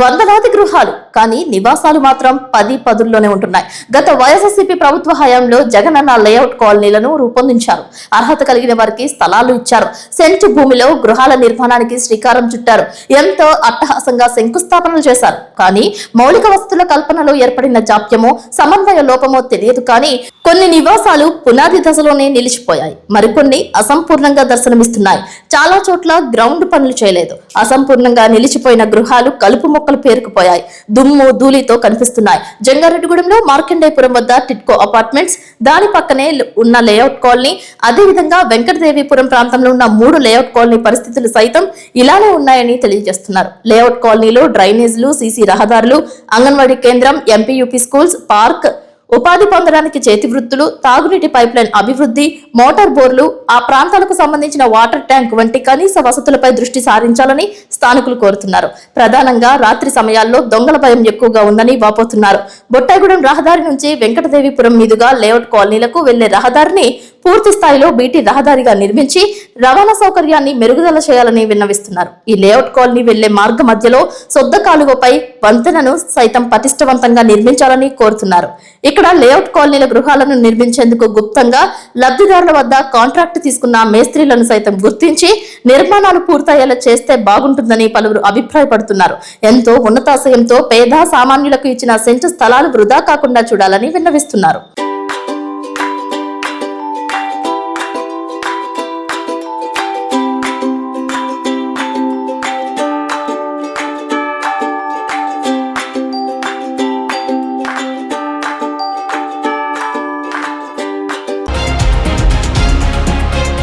వందలాది గృహాలు కానీ నివాసాలు మాత్రం పది పదుల్లోనే ఉంటున్నాయి. గత వైఎస్ఆర్సీపీ ప్రభుత్వ హయాంలో జగనన్న లేఅవుట్ కాలనీలను రూపొందించారు. అర్హత కలిగిన వారికి స్థలాలు ఇచ్చారు. సెంటు భూమిలో గృహాల నిర్మాణానికి శ్రీకారం చుట్టారు. ఎంతో అట్టహాసంగా శంకుస్థాపనలు చేశారు. కానీ మౌలిక వసతుల కల్పనలో ఏర్పడిన జాప్యమో సమన్వయ లోపమో తెలియదు కానీ కొన్ని నివాసాలు పునాది దశలోనే నిలిచిపోయాయి. మరికొన్ని అసంపూర్ణంగా దర్శనమిస్తున్నాయి. చాలా చోట్ల గ్రౌండ్ పనులు చేయలేదు. అసంపూర్ణంగా నిలిచిపోయిన గృహాలు కలుపు మొక్కలు పేరుకుపోయాయి. దుమ్ము ధూళితో కనిపిస్తున్నాయి. జంగారెడ్డిగూడెంలో మార్కండేపురం వద్ద టిట్కో అపార్ట్మెంట్స్ దాని పక్కనే ఉన్న లేఅవుట్ కాలనీ అదేవిధంగా వెంకటదేవిపురం ప్రాంతంలో ఉన్న మూడు లేఅవుట్ కాలనీ పరిస్థితులు సైతం ఇలానే ఉన్నాయని తెలియజేస్తున్నారు. లేఅవుట్ కాలనీలో డ్రైనేజీలు సీసీ రహదారులు అంగన్వాడీ కేంద్రం ఎంపీయూపీ స్కూల్స్ పార్క్ ఉపాధి పొందడానికి చేతి వృత్తులు తాగునీటి పైప్లైన్ అభివృద్ధి మోటార్ బోర్లు ఆ ప్రాంతాలకు సంబంధించిన వాటర్ ట్యాంక్ వంటి కనీస వసతులపై దృష్టి సారించాలని స్థానికులు కోరుతున్నారు. ప్రధానంగా రాత్రి సమయాల్లో దొంగల భయం ఎక్కువగా ఉందని వాపోతున్నారు. బొట్టాయిగూడెం రహదారి నుంచి వెంకటదేవిపురం మీదుగా లేఅవుట్ కాలనీలకు వెళ్ళే రహదారిని పూర్తి స్థాయిలో బీటీ రహదారిగా నిర్మించి రవాణా సౌకర్యాన్ని మెరుగుదల చేయాలని విన్నవిస్తున్నారు. ఈ లేఅవుట్ కాలనీ వెళ్ళే మార్గ మధ్యలో సొద్ద కాలువపై వంతెనను సైతం పటిష్టవంతంగా నిర్మించాలని కోరుతున్నారు. ఇక్కడ లేఅవుట్ కాలనీల గృహాలను నిర్మించేందుకు గుప్తంగా లబ్ధిదారుల వద్ద కాంట్రాక్ట్ తీసుకున్న మేస్త్రీలను సైతం గుర్తించి నిర్మాణాలు పూర్తయ్యేలా చేస్తే బాగుంటుందని పలువురు అభిప్రాయపడుతున్నారు. ఎంతో ఉన్నతాశయంతో పేద సామాన్యులకు ఇచ్చిన సెంటు స్థలాలు వృధా కాకుండా చూడాలని విన్నవిస్తున్నారు.